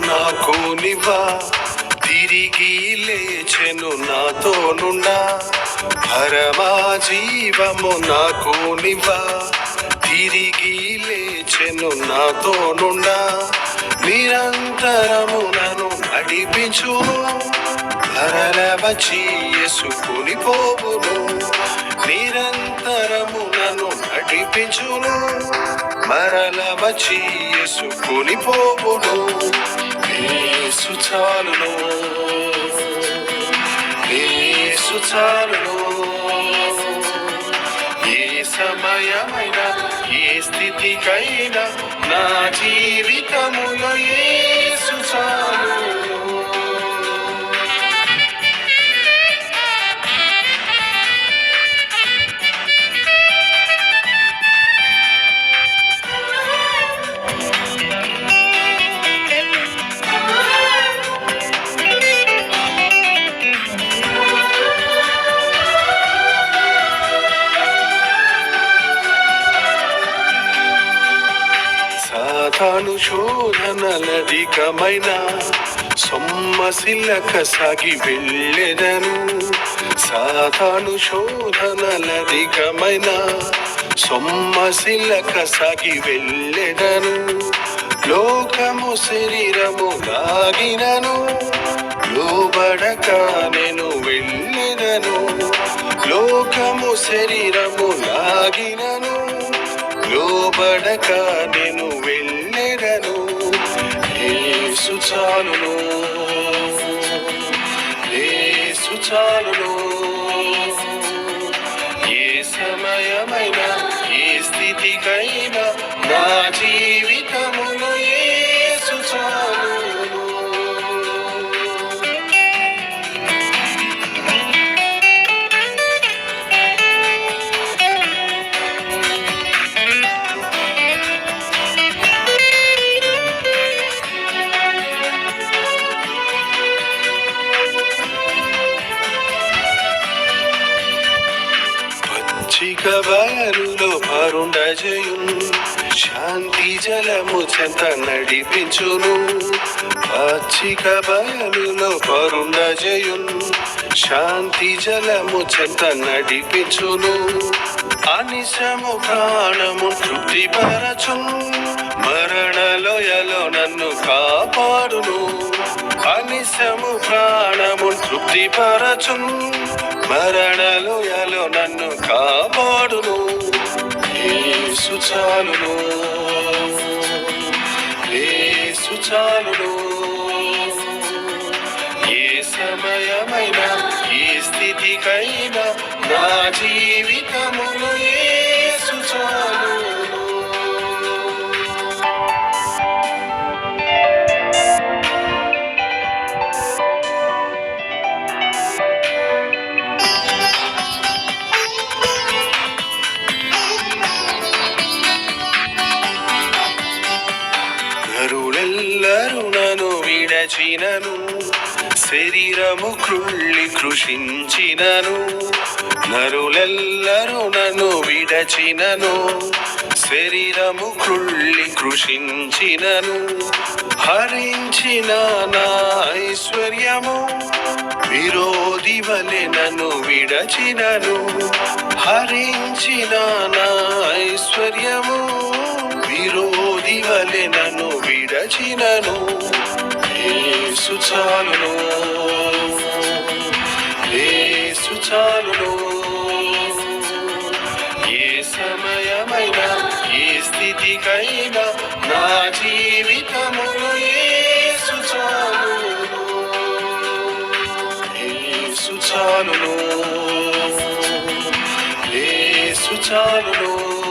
నాకోనివా తిరిగి లేచెను నాతోనుండా. పరమా జీవము నాకోనివా తిరిగి లేచెను నాతోనుండా. నిరంతరము నన్ను నడిపించును మరల వచ్చి యేసుకుని నిరంతరము నన్ను నడిపించును మరల వచ్చి యేసుకుని పోవును యేసు చాలును యేసు చాలును ఏ సమయమైనా ఏ స్థితికైనా నా జీవితములో యేసు చాలును సాతాను శోధనలధికమైన సొమ్మసిల్లక సాగి వెళ్ళెదను. సాతాను శోధనలధికమైన సొమ్మసిల్లక సాగి వెళ్ళెదను. లోకము శరీరము లాగినను లోబడక నేను వెళ్ళెదను. లోకము శరీరము లాగినను లోబడక నేను వెళ్ళెదను. యేసు చాలును. యేసు చాలును. ఏ సమయమైనా ఏ స్థితికైనా నా జీవి పచ్చిక బయలులో శాంతి జలము చెంత నడిపించును. పచ్చిక బయలులో పరుండజయున్ శాంతి జలము చెంత నడిపించును. అనిశము ప్రాణము తృప్తిపరచున్. మరణలోయలో నన్ను కాపాడును. అనిశము ప్రాణము తృప్తిపరచున్. మరణలోయలో నన్ను కాపాడును. యేసు చాలును. యేసు చాలును. ఏ సమయమైనా ఏ స్థితికైనా నా జీవి కృషించినను శరీరము కృళ్ళి కృషించినను నరులెల్లరూ నన్ను విడచినను శరీరము కృళ్ళి కృషించినను హరించిన నా ఐశ్వర్యము విరోధి వలె నన్ను విడచినను హరించిన నా ఐశ్వర్యము విరోధి వలె నన్ను విడచినను. యేసు చాలును యేసు చాలును ఏ సమయమైనా ఏ స్థితికైనా నా జీవితములు యేసు చాలును యేసు చాలును యేసు చాలును